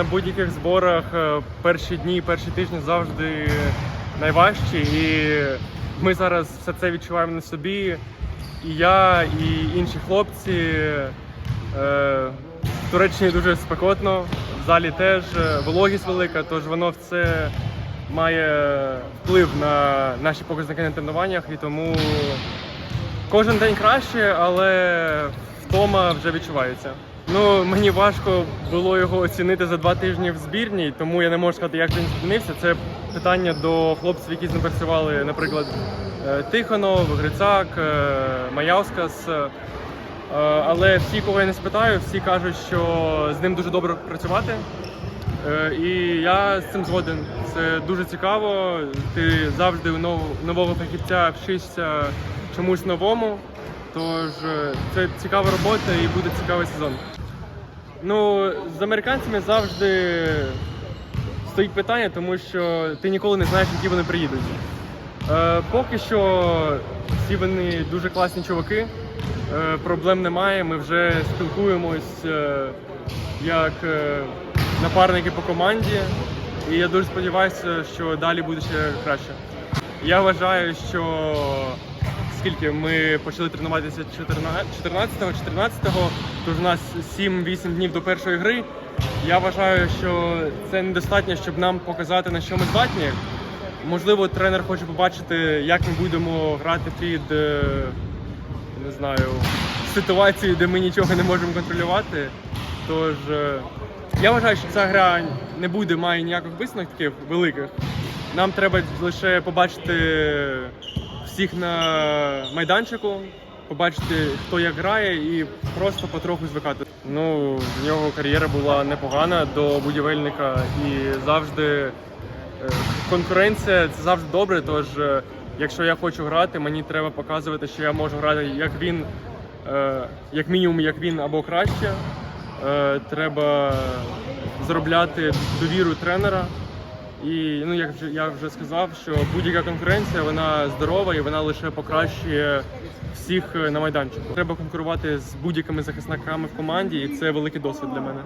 на будь-яких зборах е, перші дні, перші тижні завжди найважчі. І ми зараз все це відчуваємо на собі. І я, і інші хлопці. Е, В Туреччині дуже спекотно, в залі теж е, вологість велика, тож воно все має вплив на наші показники на тренуваннях, і тому кожен день краще, але втома вже відчувається. Ну, мені важко було його оцінити за два тижні в збірній, тому я не можу сказати, як він змінився. Це питання до хлопців, які з ним працювали, наприклад, е, Тихонов, Грицак, е, Маявскас. Е, Але всі, кого я не спитаю, всі кажуть, що з ним дуже добре працювати. І я з цим згоден. Це дуже цікаво. Ти завжди у нового фахівця вчишся чомусь новому. Тож це цікава робота і буде цікавий сезон. Ну, з американцями завжди стоїть питання, тому що ти ніколи не знаєш, які вони приїдуть. Е, поки що всі вони дуже класні чуваки. Е, проблем немає. Ми вже спілкуємось е, як е, напарники по команді. І я дуже сподіваюся, що далі буде ще краще. Я вважаю, що скільки ми почали тренуватися 14-го, 14-го, тож у нас 7-8 днів до першої гри. Я вважаю, що це недостатньо, щоб нам показати, на що ми здатні. Можливо, тренер хоче побачити, як ми будемо грати під е, не знаю, ситуацію, де ми нічого не можемо контролювати. Тож е, я вважаю, що ця гра не буде має ніяких висновків великих. Нам треба лише побачити всіх на майданчику, побачити, хто як грає, і просто потроху звикати. Ну, в нього кар'єра була непогана до будівельника і завжди е, конкуренція це завжди добре. Тож, е, якщо я хочу грати, мені треба показувати, що я можу грати як він, е, як мінімум, як він або краще. Треба заробляти довіру тренера. І ну як вже я вже сказав, що будь-яка конкуренція вона здорова і вона лише покращує всіх на майданчику. Треба конкурувати з будь-якими захисниками в команді, і це великий досвід для мене.